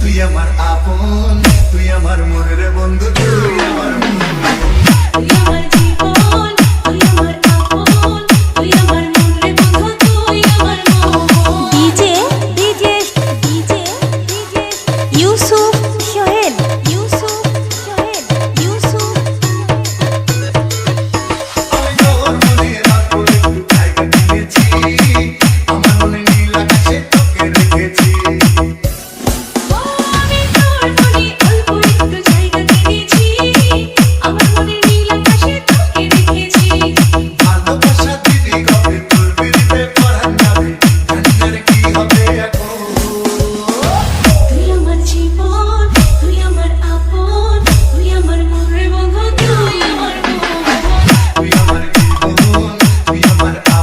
তুই আমার আপন তুই আমার মনের বন্ধু। তুই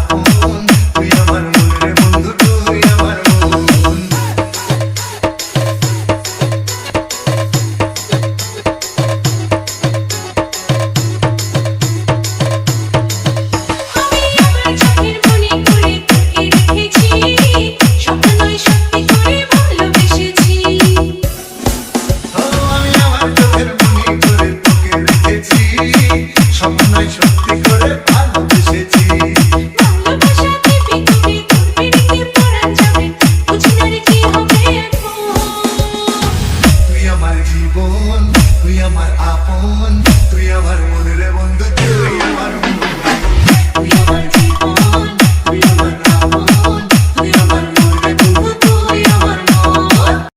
I'm, I'm বোন তুই আমার আপন তুই আমার মনের বন্ধু।